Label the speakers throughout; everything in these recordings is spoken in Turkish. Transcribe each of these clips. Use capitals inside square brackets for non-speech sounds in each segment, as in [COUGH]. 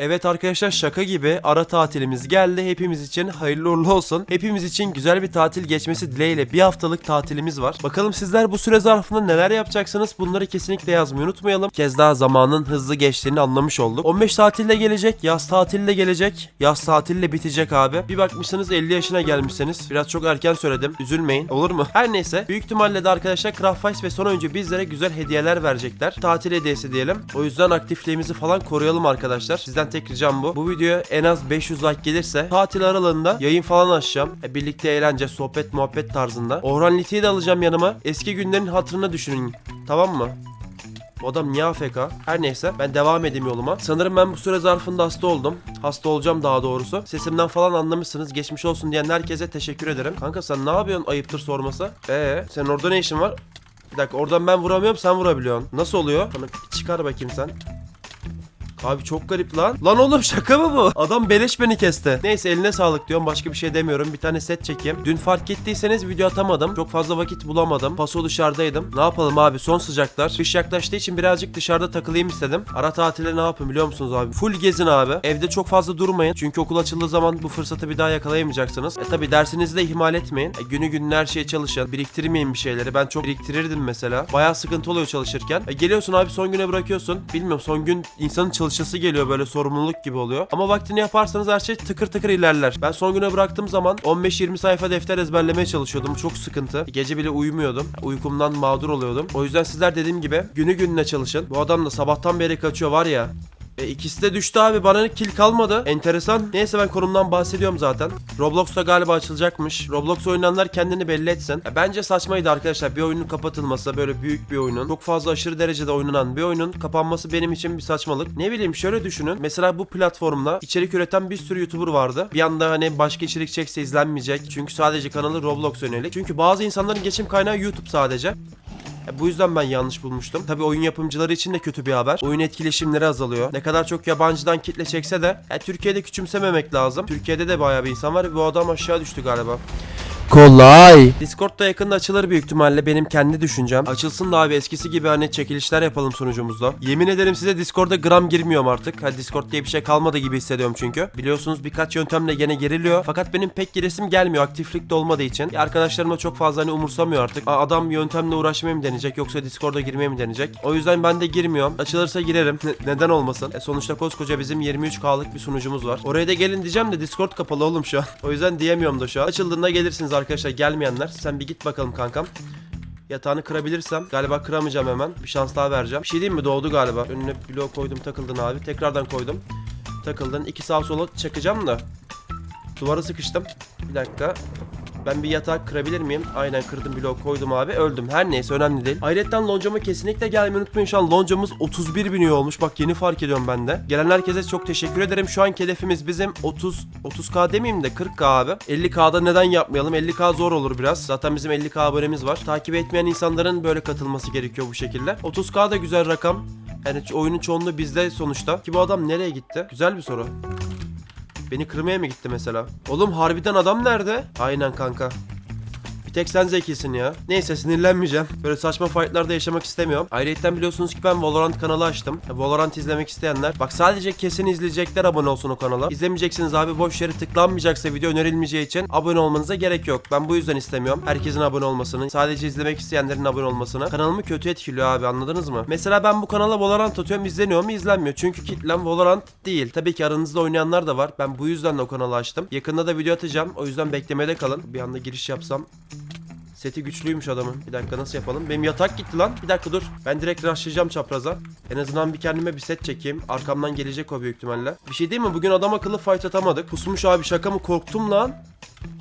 Speaker 1: Evet arkadaşlar şaka gibi ara tatilimiz geldi. Hepimiz için hayırlı uğurlu olsun. Hepimiz için güzel bir tatil geçmesi dileğiyle bir haftalık tatilimiz var. Bakalım sizler bu süre zarfında neler yapacaksınız? Bunları kesinlikle yazmayı unutmayalım. Kez daha zamanın hızlı geçtiğini anlamış olduk. 15 tatilde gelecek, yaz tatilde gelecek, yaz tatille bitecek abi. Bir bakmışsınız 50 yaşına gelmişseniz. Biraz çok erken söyledim. Üzülmeyin. Olur mu? Her neyse. Büyük ihtimalle de arkadaşlar Craft ve son önce bizlere güzel hediyeler verecekler. Tatil hediyesi diyelim. O yüzden aktifliğimizi falan koruyalım arkadaşlar. Sizden tek ricam bu. Bu videoya en az 500 like gelirse tatil aralığında yayın falan açacağım. E, birlikte eğlence, sohbet, muhabbet tarzında. Orhan Liti'yi de alacağım yanıma. Eski günlerin hatırına düşünün. Tamam mı? Bu adam niye AFK? Her neyse ben devam edeyim yoluma. Sanırım ben bu süre zarfında hasta oldum. Hasta olacağım daha doğrusu. Sesimden falan anlamışsınız. Geçmiş olsun diyen herkese teşekkür ederim. Kanka sen ne yapıyorsun ayıptır sorması? Ee, sen orada ne işin var? Bir dakika oradan ben vuramıyorum sen vurabiliyorsun. Nasıl oluyor? Bana çıkar bakayım sen. Abi çok garip lan. Lan oğlum şaka mı bu? Adam beleş beni kesti. Neyse eline sağlık diyorum. Başka bir şey demiyorum. Bir tane set çekeyim. Dün fark ettiyseniz video atamadım. Çok fazla vakit bulamadım. Paso dışarıdaydım. Ne yapalım abi? Son sıcaklar. Kış yaklaştığı için birazcık dışarıda takılayım istedim. Ara tatilde ne yapın biliyor musunuz abi? Full gezin abi. Evde çok fazla durmayın. Çünkü okul açıldığı zaman bu fırsatı bir daha yakalayamayacaksınız. E tabi dersinizi de ihmal etmeyin. E, günü gününe her şeye çalışın. Biriktirmeyin bir şeyleri. Ben çok biriktirirdim mesela. Bayağı sıkıntı oluyor çalışırken. E, geliyorsun abi son güne bırakıyorsun. Bilmiyorum son gün insanın çalışası geliyor böyle sorumluluk gibi oluyor. Ama vaktini yaparsanız her şey tıkır tıkır ilerler. Ben son güne bıraktığım zaman 15-20 sayfa defter ezberlemeye çalışıyordum. Çok sıkıntı. Gece bile uyumuyordum. Uykumdan mağdur oluyordum. O yüzden sizler dediğim gibi günü gününe çalışın. Bu adam da sabahtan beri kaçıyor var ya. E ikisi de düştü abi. Bana kill kalmadı. Enteresan. Neyse ben konumdan bahsediyorum zaten. Roblox'ta galiba açılacakmış. Roblox oynayanlar kendini belli etsin. E, bence saçmaydı arkadaşlar. Bir oyunun kapatılması böyle büyük bir oyunun. Çok fazla aşırı derecede oynanan bir oyunun kapanması benim için bir saçmalık. Ne bileyim şöyle düşünün. Mesela bu platformda içerik üreten bir sürü YouTuber vardı. Bir anda hani başka içerik çekse izlenmeyecek. Çünkü sadece kanalı Roblox yönelik. Çünkü bazı insanların geçim kaynağı YouTube sadece. E, Bu yüzden ben yanlış bulmuştum. Tabi oyun yapımcıları için de kötü bir haber. Oyun etkileşimleri azalıyor. Ne kadar çok yabancıdan kitle çekse de e, Türkiye'de küçümsememek lazım. Türkiye'de de bayağı bir insan var bu adam aşağı düştü galiba.
Speaker 2: Kolay.
Speaker 1: Discord'da yakında açılır büyük ihtimalle benim kendi düşüncem. Açılsın da abi eskisi gibi hani çekilişler yapalım sunucumuzda. Yemin ederim size Discord'da gram girmiyorum artık. Ha Discord diye bir şey kalmadı gibi hissediyorum çünkü. Biliyorsunuz birkaç yöntemle gene geriliyor. Fakat benim pek giresim gelmiyor aktiflik de olmadığı için. Ya arkadaşlarım da çok fazla hani umursamıyor artık. Aa, adam yöntemle uğraşmaya mı deneyecek yoksa Discord'a girmeye mi deneyecek? O yüzden ben de girmiyorum. Açılırsa girerim. Ne- neden olmasın? E sonuçta koskoca bizim 23K'lık bir sunucumuz var. Oraya da gelin diyeceğim de Discord kapalı oğlum şu an. [LAUGHS] O yüzden diyemiyorum da şu an. Açıldığında gelirsiniz arkadaşlar gelmeyenler. Sen bir git bakalım kankam. Yatağını kırabilirsem galiba kıramayacağım hemen. Bir şans daha vereceğim. Bir şey diyeyim mi? Doğdu galiba. Önüne blok koydum takıldın abi. Tekrardan koydum. Takıldın. İki sağ sola çakacağım da. Duvara sıkıştım. Bir dakika. Ben bir yatağı kırabilir miyim? Aynen kırdım blok koydum abi. Öldüm. Her neyse önemli değil. Ayrıca loncama kesinlikle gelmeyi unutmayın. Şu an loncamız 31 bin üye olmuş. Bak yeni fark ediyorum ben de. Gelen herkese çok teşekkür ederim. Şu anki hedefimiz bizim 30 30k demeyeyim de 40k abi. 50k'da neden yapmayalım? 50k zor olur biraz. Zaten bizim 50k abonemiz var. Takip etmeyen insanların böyle katılması gerekiyor bu şekilde. 30k da güzel rakam. Yani oyunun çoğunluğu bizde sonuçta. Ki bu adam nereye gitti? Güzel bir soru. Beni kırmaya mı gitti mesela? Oğlum harbiden adam nerede? Aynen kanka. Tek sen zekisin ya. Neyse sinirlenmeyeceğim. Böyle saçma fightlarda yaşamak istemiyorum. Ayrıca biliyorsunuz ki ben Valorant kanalı açtım. E, Valorant izlemek isteyenler. Bak sadece kesin izleyecekler abone olsun o kanala. İzlemeyeceksiniz abi boş yere tıklanmayacaksa video önerilmeyeceği için abone olmanıza gerek yok. Ben bu yüzden istemiyorum. Herkesin abone olmasını. Sadece izlemek isteyenlerin abone olmasını. Kanalımı kötü etkiliyor abi anladınız mı? Mesela ben bu kanala Valorant atıyorum izleniyor mu izlenmiyor. Çünkü kitlem Valorant değil. Tabii ki aranızda oynayanlar da var. Ben bu yüzden de o kanalı açtım. Yakında da video atacağım. O yüzden beklemede kalın. Bir anda giriş yapsam. Seti güçlüymüş adamın. Bir dakika nasıl yapalım? Benim yatak gitti lan. Bir dakika dur. Ben direkt rushlayacağım çapraza. En azından bir kendime bir set çekeyim. Arkamdan gelecek o büyük ihtimalle. Bir şey değil mi? Bugün adam akıllı fight atamadık. Pusmuş abi şaka mı? Korktum lan.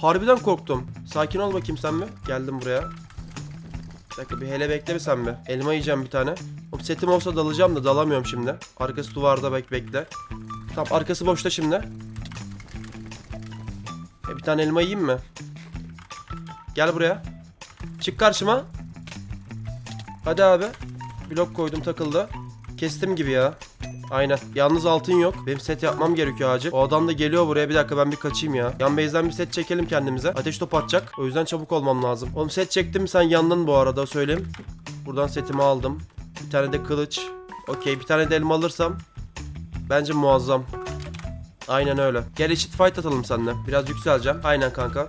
Speaker 1: Harbiden korktum. Sakin ol bakayım sen mi? Geldim buraya. Bir dakika bir hele bekle bir sen mi? Elma yiyeceğim bir tane. Oğlum setim olsa dalacağım da dalamıyorum şimdi. Arkası duvarda bek bekle. Tamam arkası boşta şimdi. E, bir tane elma yiyeyim mi? Gel buraya. Çık karşıma. Hadi abi. Blok koydum takıldı. Kestim gibi ya. Aynen. Yalnız altın yok. Benim set yapmam gerekiyor acil. O adam da geliyor buraya. Bir dakika ben bir kaçayım ya. Yan base'den bir set çekelim kendimize. Ateş top atacak. O yüzden çabuk olmam lazım. Oğlum set çektim sen yandın bu arada söyleyeyim. Buradan setimi aldım. Bir tane de kılıç. Okey bir tane de elma alırsam. Bence muazzam. Aynen öyle. Gel eşit fight atalım seninle. Biraz yükseleceğim. Aynen kanka.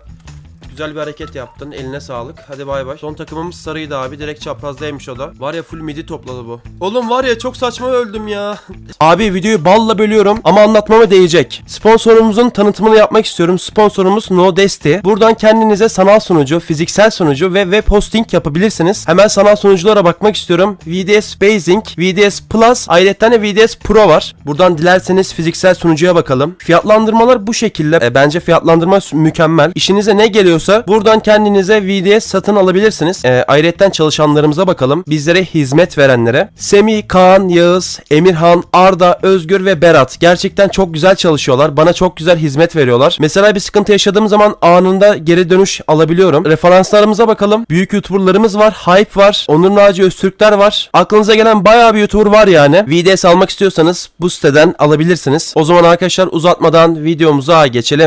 Speaker 1: Güzel bir hareket yaptın. Eline sağlık. Hadi bay bay. Son takımımız sarıydı abi. Direkt çaprazdaymış o da. Var ya full midi topladı bu. Oğlum var ya çok saçma öldüm ya. abi videoyu balla bölüyorum ama anlatmama değecek. Sponsorumuzun tanıtımını yapmak istiyorum. Sponsorumuz No Desti. Buradan kendinize sanal sunucu, fiziksel sunucu ve web hosting yapabilirsiniz. Hemen sanal sunuculara bakmak istiyorum. VDS Basing, VDS Plus, ayrıca de VDS Pro var. Buradan dilerseniz fiziksel sunucuya bakalım. Fiyatlandırmalar bu şekilde. E, bence fiyatlandırma mükemmel. İşinize ne geliyorsa buradan kendinize VDS satın alabilirsiniz. E, ayrıca çalışanlarımıza bakalım. Bizlere hizmet verenlere. Semih, Kaan, Yağız, Emirhan, Arda, Özgür ve Berat. Gerçekten çok güzel çalışıyorlar. Bana çok güzel hizmet veriyorlar. Mesela bir sıkıntı yaşadığım zaman anında geri dönüş alabiliyorum. Referanslarımıza bakalım. Büyük YouTuber'larımız var. Hype var. Onur Naci Öztürkler var. Aklınıza gelen bayağı bir YouTuber var yani. VDS almak istiyorsanız bu siteden alabilirsiniz. O zaman arkadaşlar uzatmadan videomuza geçelim.